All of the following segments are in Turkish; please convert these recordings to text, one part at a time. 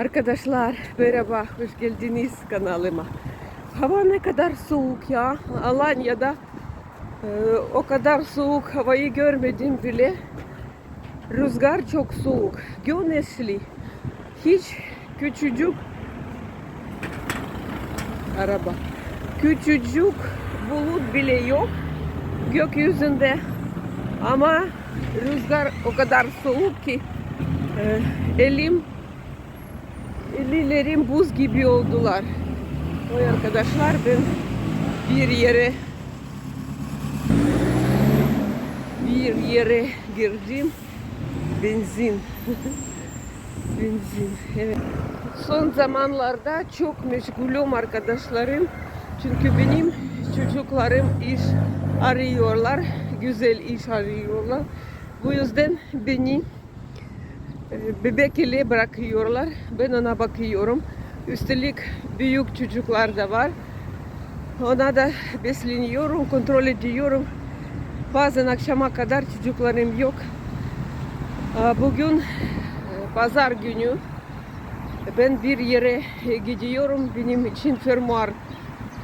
Arkadaşlar merhaba, hoş geldiniz kanalıma. Hava ne kadar soğuk ya. Alanya'da e, o kadar soğuk havayı görmedim bile. Rüzgar çok soğuk, güneşli. Hiç küçücük araba. Küçücük bulut bile yok gökyüzünde. Ama rüzgar o kadar soğuk ki e, elim ellerim buz gibi oldular. Oy arkadaşlar ben bir yere bir yere girdim. Benzin. Benzin. Evet. Son zamanlarda çok meşgulüm arkadaşlarım. Çünkü benim çocuklarım iş arıyorlar. Güzel iş arıyorlar. Bu yüzden beni e, bebek ile bırakıyorlar. Ben ona bakıyorum. Üstelik büyük çocuklar da var. Ona da besleniyorum, kontrol ediyorum. Bazen akşama kadar çocuklarım yok. Bugün e, pazar günü ben bir yere e, gidiyorum. Benim için fermuar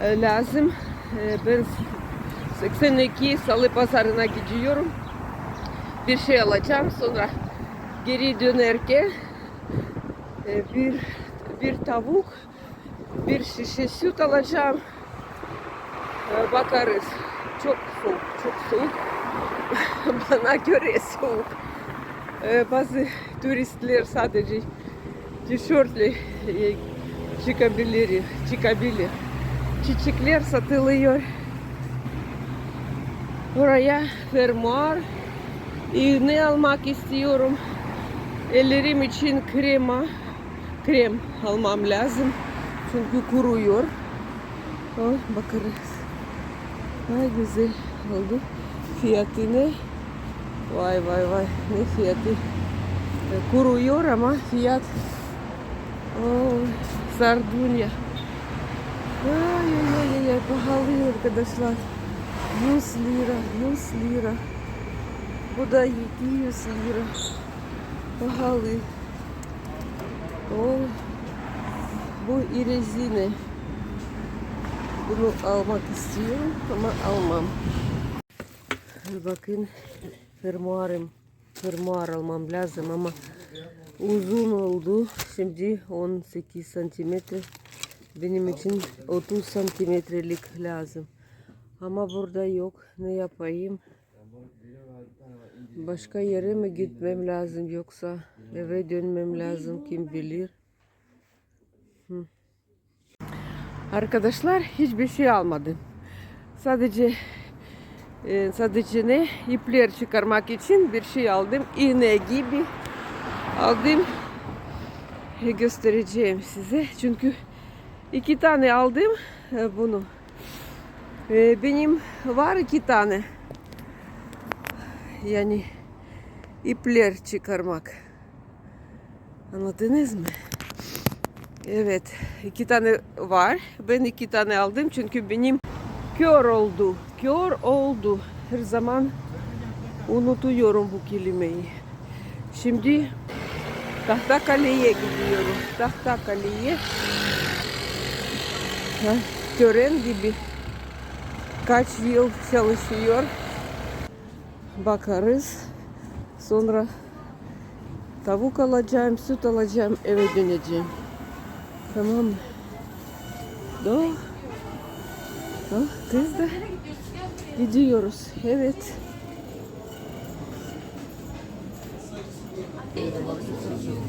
e, lazım. Ben 82 Salı Pazarına gidiyorum. Bir şey alacağım. Sonra geri dönerken e, bir bir tavuk, bir şişe süt alacağım. E, Bakarız. Çok soğuk, çok soğuk. Bana göre soğuk. E, Bazı turistler sadece tişörtle e, çıkabilir, çıkabilir. Çiçekler satılıyor. Oraya fermuar iğne almak istiyorum. Ellerim için krema, krem almam lazım. Çünkü kuruyor. Oh, bakarız. Ay güzel oldu. Fiyatı ne? Vay vay vay ne fiyatı? E, Kuruyor ama fiyat oh, sardunya. Ay ay ay ay pahalı arkadaşlar. 100 lira, 100 lira. Bu da 700 lira. Pahalı. Oh. Bu irezine. Bunu almak istiyorum ama almam. Bakın fermuarım. Fermuar almam lazım ama uzun oldu. Şimdi 18 santimetre. Benim için 30 santimetrelik lazım. Ama burada yok. Ne yapayım? Başka yere mi gitmem lazım yoksa eve dönmem lazım kim bilir. Hı. Arkadaşlar hiçbir şey almadım. Sadece e, sadece ne ipler çıkarmak için bir şey aldım. İğne gibi aldım. Göstereceğim size. Çünkü iki tane aldım e, bunu. E, benim var iki tane. Yani ipler çıkarmak. Anladınız mı? Evet, iki tane var. Ben iki tane aldım çünkü benim kör oldu. Kör oldu. Her zaman unutuyorum bu kelimeyi. Şimdi Tahtakale'ye gidiyorum. Tahtakale'ye. Tören gibi kaç yıl çalışıyor. Bakarız. Sonra tavuk alacağım, süt alacağım, eve döneceğim. Tamam mı? Do. Do. Kız da gidiyoruz. Evet.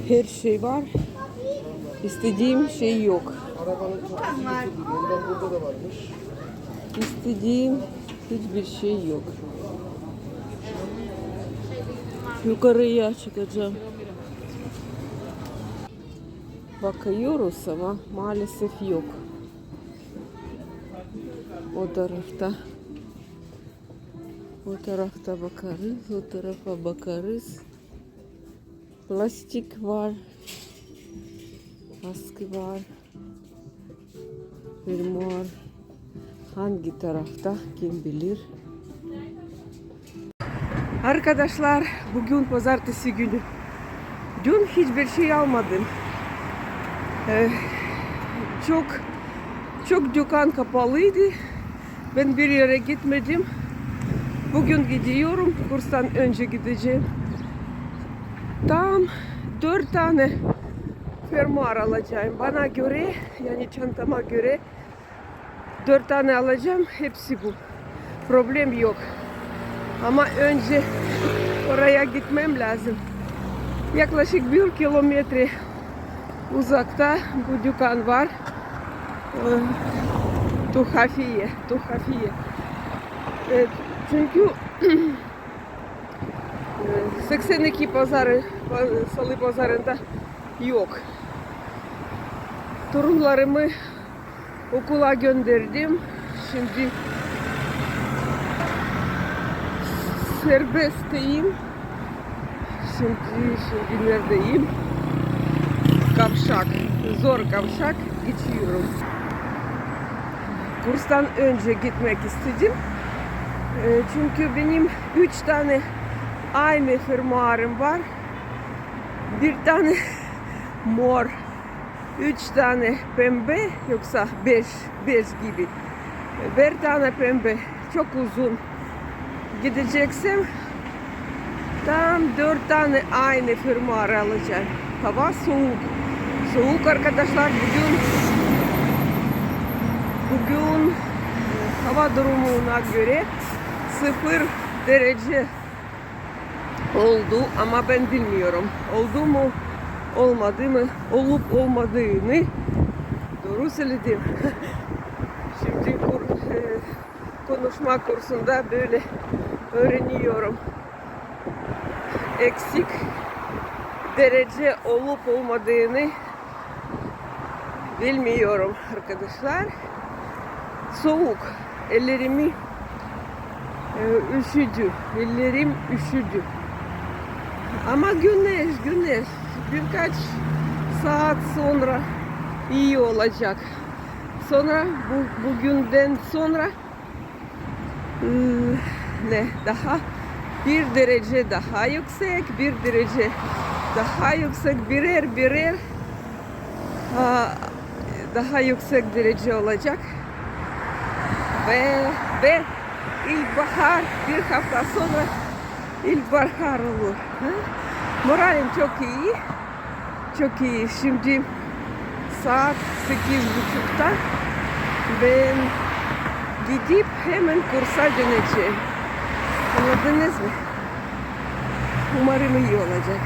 Her şey var. İstediğim şey yok. İstediğim hiçbir şey yok. Yukarıya çıkacağım. Bakıyoruz ama maalesef yok. O tarafta. O tarafta bakarız, o tarafa bakarız. Plastik var. Askı var. Fermuar. Hangi tarafta kim bilir. Arkadaşlar bugün pazartesi günü. Dün hiçbir şey almadım. Ee, çok çok dükkan kapalıydı. Ben bir yere gitmedim. Bugün gidiyorum. Kurstan önce gideceğim. Tam dört tane fermuar alacağım. Bana göre yani çantama göre dört tane alacağım. Hepsi bu. Problem yok. Ama önce oraya gitmem lazım. Yaklaşık bir kilometre uzakta bu dükkan var. Ee, Tuhafiye, Tuhafiye. Evet, çünkü e, 82 pazarı, salı pazarında yok. Torunlarımı okula gönderdim. Şimdi serbestteyim. Şimdi, şimdi neredeyim? Kavşak, zor kavşak geçiyorum. Kurstan önce gitmek istedim. E, Çünkü benim üç tane aynı fermuarım var. Bir tane mor, üç tane pembe yoksa beş, beş gibi. Bir tane pembe çok uzun gideceksem tam dört tane aynı fermuar alacağım. Hava soğuk. Soğuk arkadaşlar bugün bugün hava durumuna göre sıfır derece oldu ama ben bilmiyorum. Oldu mu olmadı mı olup olmadığını doğru söyledim. Şimdi kur, e, konuşma kursunda böyle öğreniyorum. Eksik derece olup olmadığını bilmiyorum arkadaşlar. Soğuk. Ellerimi e, üşüdü. Ellerim üşüdü. Ama güneş, güneş birkaç saat sonra iyi olacak. Sonra bu bugünden sonra ıı, ne daha bir derece daha yüksek, bir derece daha yüksek birer birer daha yüksek derece olacak ve ve ilkbahar bir hafta sonra ilkbahar olur. Moralim çok iyi. Çok iyi. Şimdi saat sekiz buçukta ben gidip hemen kursa döneceğim. Anladınız mı? Umarım iyi olacak.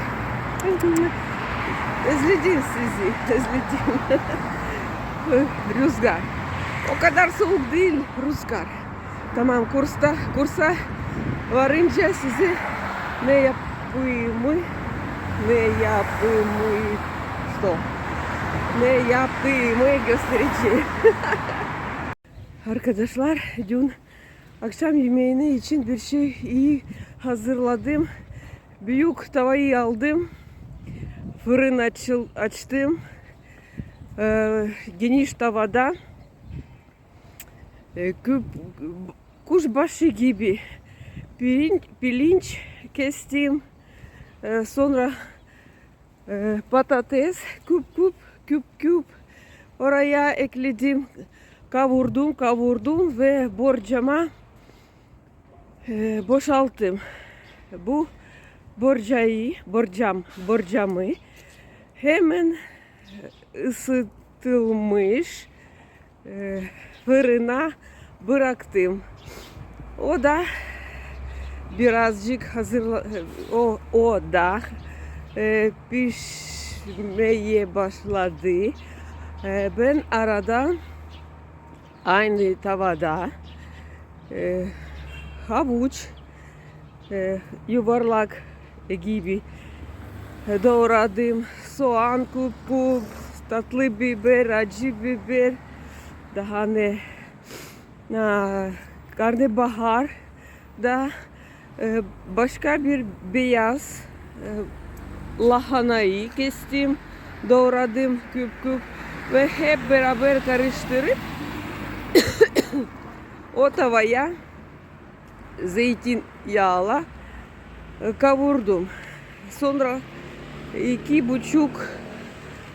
Özledim sizi. Özledim. Rüzgar. O kadar soğuk değil rüzgar. Tamam kursta kursa varınca size ne yapımı ne yapımı что? Ne yaptığımı göstereceğim. Arkadaşlar dün akşam yemeğini için bir şey iyi hazırladım. Büyük tavayı aldım. Fırın açıl, açtım. Ee, geniş tavada e, küp, kuşbaşı gibi pirinç, pirinç kestim. Ee, sonra e, patates küp küp küp küp oraya ekledim. Kavurdum kavurdum ve borcama e, boşalttım. Bu borcayı, borcam, borcamı hemen ısıtılmış e, fırına bıraktım. O da birazcık hazırla o o da e, pişmeye başladı. E, ben arada aynı tavada e, havuç e, yuvarlak gibi doğradım. Soğan kup kup, tatlı biber, acı biber, daha ne karnabahar da e, başka bir beyaz e, lahanayı kestim, doğradım küp küp ve hep beraber karıştırıp o tavaya e, kavurdum. Sonra iki buçuk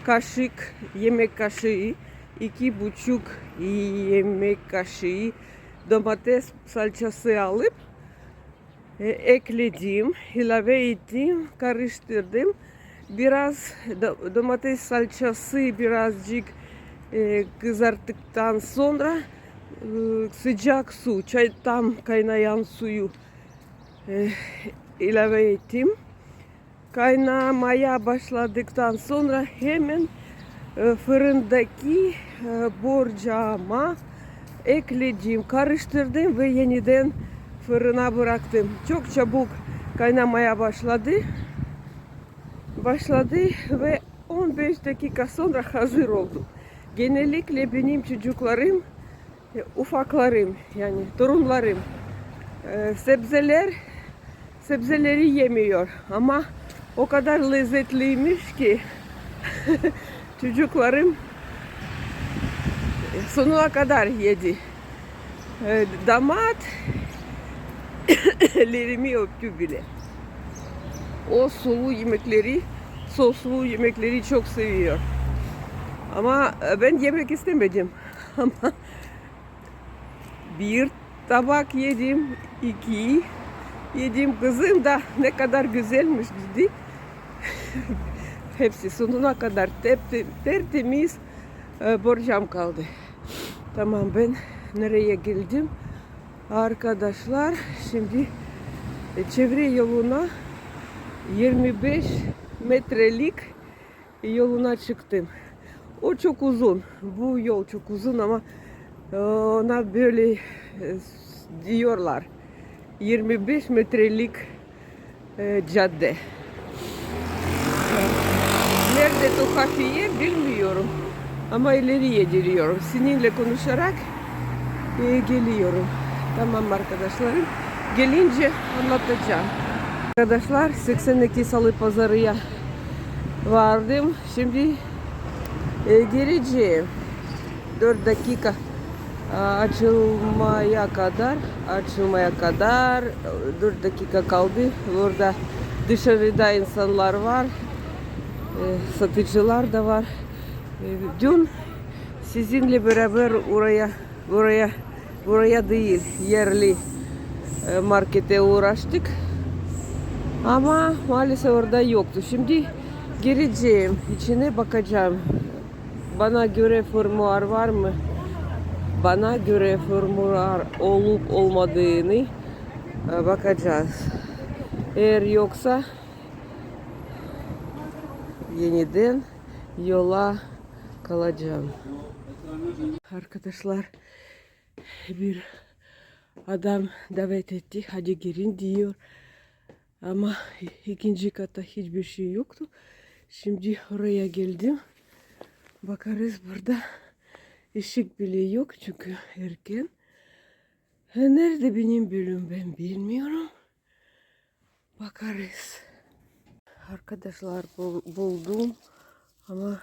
kaşık yemek kaşığı, iki buçuk yemek kaşığı domates salçası alıp e, ekledim, ilave ettim, karıştırdım. Biraz do- domates salçası birazcık e, kızarttıktan sonra e, sıcak su, çay tam kaynayan suyu e, ilave ettim. Kaynamaya başladıktan sonra hemen e, fırındaki e, borcama ekledim, karıştırdım ve yeniden fırına bıraktım. Çok çabuk kaynamaya başladı. Başladı ve 15 dakika sonra hazır oldu. Genellikle benim çocuklarım, ufaklarım yani torunlarım e, sebzeler sebzeleri yemiyor ama o kadar lezzetliymiş ki çocuklarım sonuna kadar yedi. E, Damat ellerimi öptü bile. O sulu yemekleri, soslu yemekleri çok seviyor. Ama e, ben yemek istemedim. Ama bir tabak yedim, iki yedim. Kızım da ne kadar güzelmiş dedi. Hepsi sonuna kadar tep- tertemiz e, borcam kaldı. Tamam ben nereye geldim? Arkadaşlar şimdi e, çevre yoluna 25 metrelik yoluna çıktım. O çok uzun. Bu yol çok uzun ama ona böyle e, diyorlar. 25 metrelik e, cadde. Nerede Tokafiye bilmiyorum. Ama ileriye geliyorum. Seninle konuşarak e, geliyorum. Tamam arkadaşlarım. Gelince anlatacağım. Arkadaşlar 82 Salı Pazarı'ya vardım. Şimdi e, geleceğim. 4 dakika açılmaya kadar açılmaya kadar 4 dakika kaldı. Burada dışarıda insanlar var. E, satıcılar da var. E, dün sizinle beraber oraya buraya buraya değil yerli e, markete uğraştık. Ama maalesef orada yoktu. Şimdi gireceğim, içine bakacağım. Bana göre formular var mı? Bana göre formular olup olmadığını e, bakacağız. Eğer yoksa yeniden yola kalacağım. Arkadaşlar bir adam davet etti. Hadi girin diyor. Ama ikinci kata hiçbir şey yoktu. Şimdi oraya geldim. Bakarız burada ışık bile yok çünkü erken. Nerede benim bölüm ben bilmiyorum. Bakarız. Arkadaşlar bul- buldum ama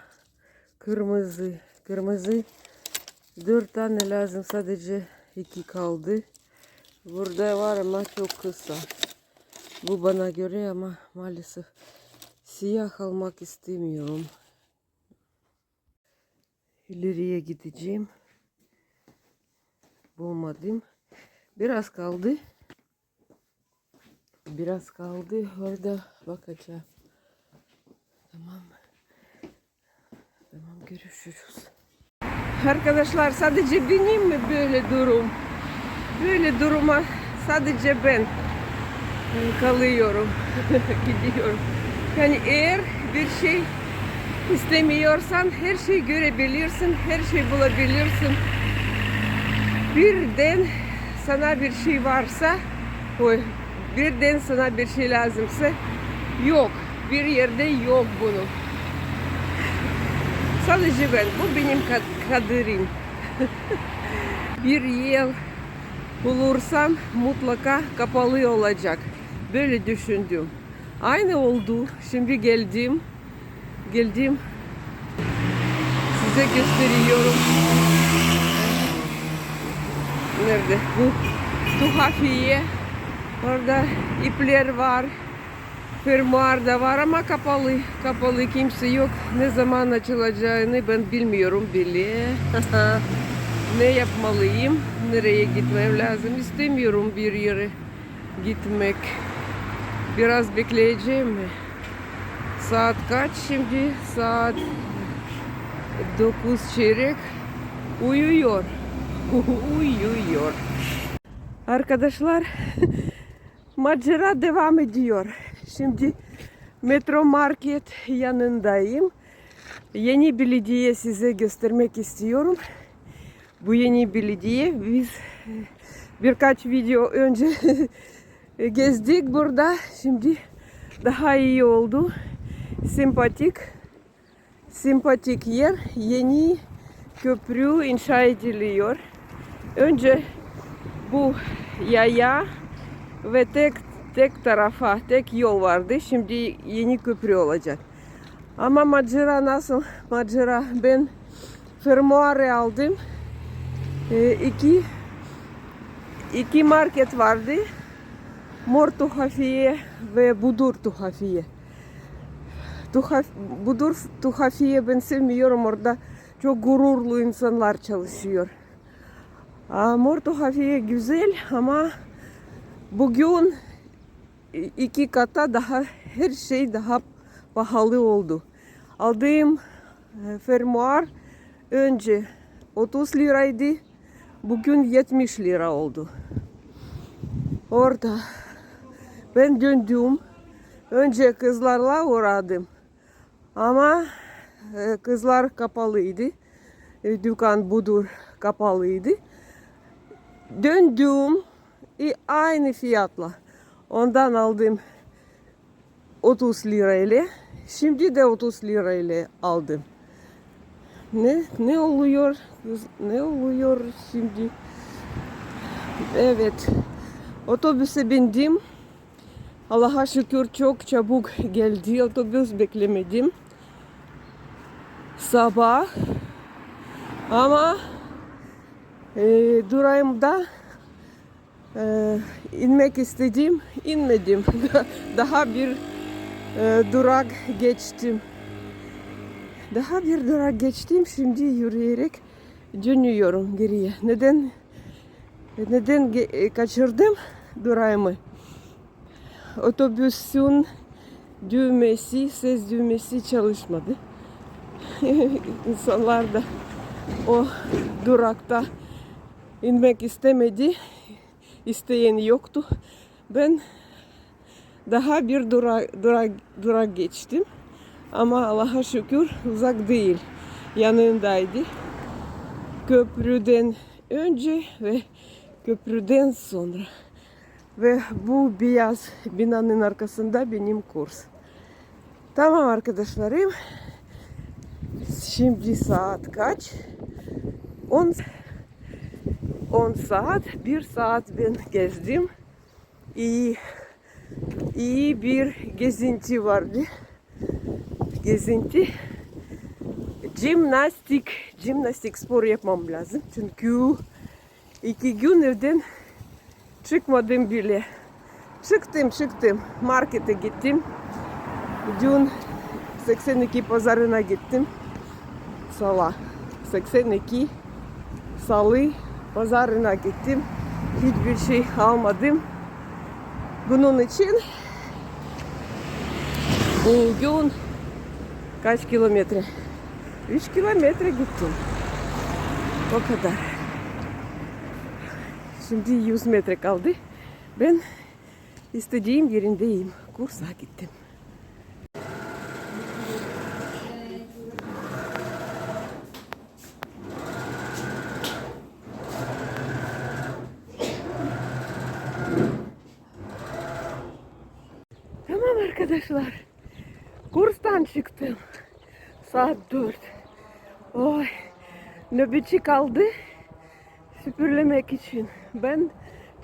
kırmızı kırmızı dört tane lazım sadece iki kaldı. Burada var ama çok kısa. Bu bana göre ama maalesef siyah almak istemiyorum. İleriye gideceğim. Bulmadım. Biraz kaldı. Biraz kaldı. Orada bakacağım. Tamam. Tamam görüşürüz. Arkadaşlar sadece benim mi böyle durum? Böyle duruma sadece ben kalıyorum. Gidiyorum. Yani eğer bir şey istemiyorsan her şeyi görebilirsin, her şeyi bulabilirsin. Birden sana bir şey varsa, oy, birden sana bir şey lazımsa yok. Bir yerde yok bunu. Sadece ben. Bu benim kad- kaderim. bir yıl bulursam mutlaka kapalı olacak. Böyle düşündüm. Aynı oldu. Şimdi geldim. Geldim. Size gösteriyorum. Nerede? Bu tuhafiye. Orada ipler var. Fermuar da var ama kapalı. Kapalı kimse yok. Ne zaman açılacağını ben bilmiyorum bile. ne yapmalıyım? Nereye gitmem lazım? İstemiyorum bir yere gitmek. Biraz bekleyeceğim mi? Saat kaç şimdi? Saat 9 çeyrek. Uyuyor. Uyuyor. Arkadaşlar macera devam ediyor. Şimdi metro market yanındayım. Yeni belediye size göstermek istiyorum. Bu yeni belediye biz birkaç video önce gezdik burada. Şimdi daha iyi oldu. Sempatik. Sempatik yer. Yeni köprü inşa ediliyor. Önce bu yaya ve tek tek tarafa tek yol vardı. Şimdi yeni köprü olacak. Ama macera nasıl? Macera ben fermuarı aldım. Ee, iki iki market vardı. Mor Tuhafiye ve Budur Tuhafiye. Tuhaf, Budur Tuhafiye ben sevmiyorum orada. Çok gururlu insanlar çalışıyor. Aa, Mor Tuhafiye güzel ama bugün iki kata daha her şey daha pahalı oldu. Aldığım e, fermuar önce 30 liraydı. Bugün 70 lira oldu. Orada ben döndüm. Önce kızlarla uğradım. Ama e, kızlar kapalıydı. E, Dükkan budur kapalıydı. Döndüm e, aynı fiyatla. Ondan aldım 30 lirayla. Şimdi de 30 lirayla aldım. Ne ne oluyor? Ne oluyor şimdi? Evet. Otobüse bindim. Allah'a şükür çok çabuk geldi. Otobüs beklemedim. Sabah. Ama e, durağımda e, inmek istedim. inmedim. Daha bir e, durak geçtim. Daha bir durak geçtim. Şimdi yürüyerek dönüyorum geriye. Neden neden e, kaçırdım durağımı? Otobüsün düğmesi, ses düğmesi çalışmadı. İnsanlar da o durakta inmek istemedi. İsteyen yoktu. Ben daha bir durak, durak, durak geçtim. Ama Allah'a şükür uzak değil. Yanındaydı. Köprüden önce ve köprüden sonra. Ve bu beyaz binanın arkasında benim kurs. Tamam arkadaşlarım. Şimdi saat kaç? 10 10 saat. 1 saat ben gezdim. İyi iyi bir gezinti vardı. Gezinti. Jimnastik, jimnastik spor yapmam lazım. Çünkü iki gün evden çıkmadım bile. Çıktım çıktım. Markete gittim. Dün 82 pazarına gittim. Sala. 82 salı pazarına gittim. Hiçbir şey almadım. Bunun için bugün kaç kilometre? 3 kilometre gittim. O kadar. Şimdi 100 metre kaldı. Ben istediğim yerindeyim. Kursa gittim. Tamam arkadaşlar. Kurstan çıktım. Saat 4. Oy. Nöbetçi kaldı. Süpürlemek için. Ben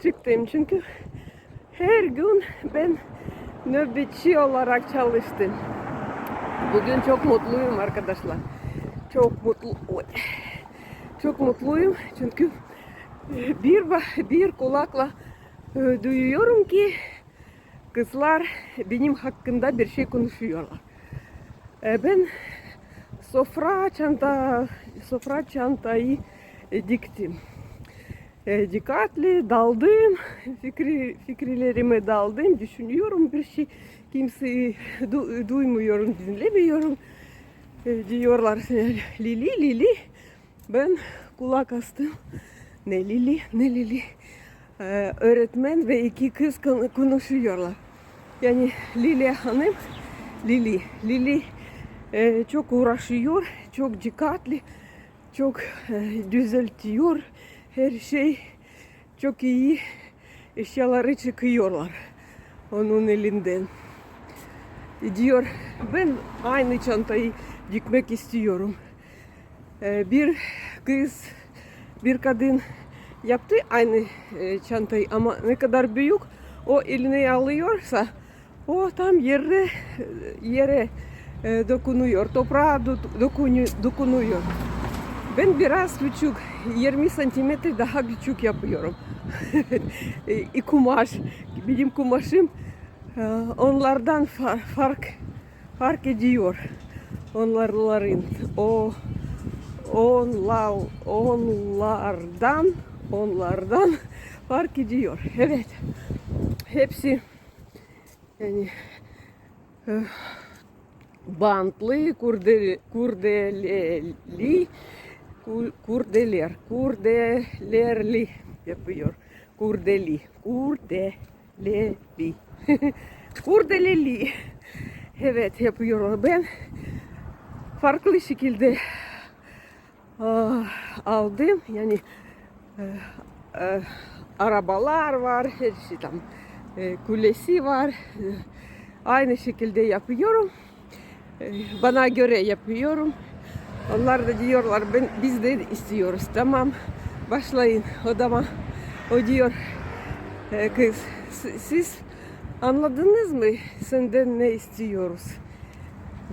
çıktım çünkü her gün ben nöbetçi olarak çalıştım. Bugün çok mutluyum arkadaşlar. Çok mutlu. Çok mutluyum çünkü bir bir kulakla e, duyuyorum ki kızlar benim hakkında bir şey konuşuyorlar. E, ben sofra çanta sofra çantayı diktim. E, dikkatli daldım, fikri, fikirlerime daldım, düşünüyorum bir şey kimseyi du- duymuyorum, dinlemiyorum. E, diyorlar Lili Lili. Ben kulak astım. Ne Lili ne Lili. E, öğretmen ve iki kız kon- konuşuyorlar. Yani Lili Hanım, Lili, Lili e, çok uğraşıyor, çok dikkatli, çok e, düzeltiyor her şey. Çok iyi eşyaları çıkıyorlar onun elinden. Diyor ben aynı çantayı dikmek istiyorum. E, bir kız, bir kadın yaptı aynı e, çantayı ama ne kadar büyük o eline alıyorsa o tam yere yere dokunuyor, toprağa do- dokunu- dokunuyor. Ben biraz küçük, 20 santimetre daha küçük yapıyorum. e, kumaş, benim kumaşım onlardan fa- fark fark ediyor. Onların o onlar onlardan onlardan fark ediyor. Evet. Hepsi yani bantlı, kurdeli, kurdeleli, ku- kurdeler, kurdelerli yapıyor. Kurdeli, kurdeleli. kurdeleli. Evet yapıyor. Ben farklı şekilde aldım. Yani arabalar var, her şey tam kulesi var. Aynı şekilde yapıyorum. Bana göre yapıyorum. Onlar da diyorlar ben biz de istiyoruz. Tamam başlayın. O zaman o diyor e, kız "Si- siz anladınız mı senden ne istiyoruz?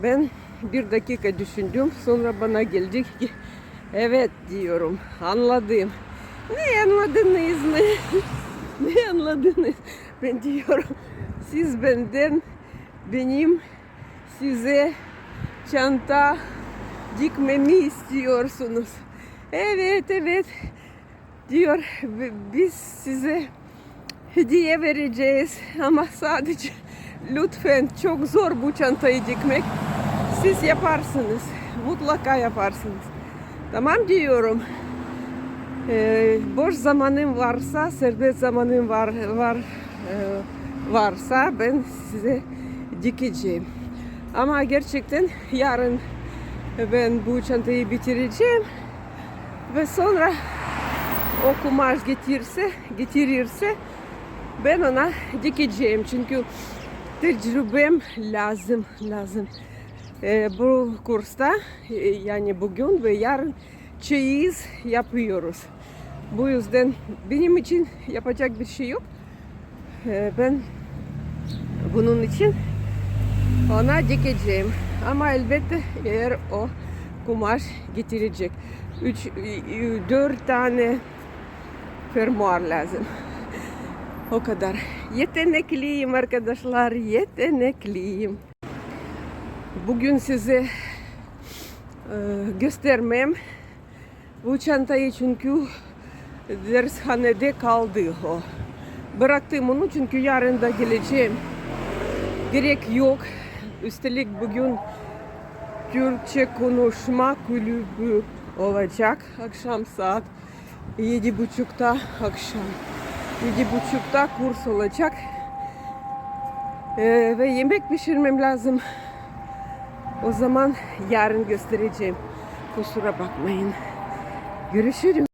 Ben bir dakika düşündüm. Sonra bana gelecek ki evet diyorum. Anladım. Ne anladınız mı? ne anladınız? Ben diyorum siz benden benim size çanta dikmemi istiyorsunuz. Evet evet diyor "bi- biz size hediye vereceğiz ama sadece lütfen çok zor bu çantayı dikmek. Siz yaparsınız. Mutlaka yaparsınız. Tamam diyorum. Ee, boş zamanım varsa, serbest zamanım var var e, varsa ben size dikeceğim. Ama gerçekten yarın ben bu çantayı bitireceğim ve sonra o kumaş getirse, getirirse ben ona dikeceğim çünkü tecrübem lazım, lazım. Ee, bu kursta e, yani bugün ve yarın çeyiz yapıyoruz. Bu yüzden benim için yapacak bir şey yok. Ee, ben bunun için ona dikeceğim. Ama elbette eğer o kumaş getirecek. Üç, dört tane fermuar lazım. O kadar. Yetenekliyim arkadaşlar, yetenekliyim. Bugün size e, göstermem bu çantayı çünkü dershanede kaldı o. Bıraktım onu çünkü yarın da geleceğim. Gerek yok. Üstelik bugün Türkçe konuşma kulübü olacak. Akşam saat yedi buçukta akşam yedi buçukta kurs olacak. Ee, ve yemek pişirmem lazım. O zaman yarın göstereceğim. Kusura bakmayın. Görüşürüz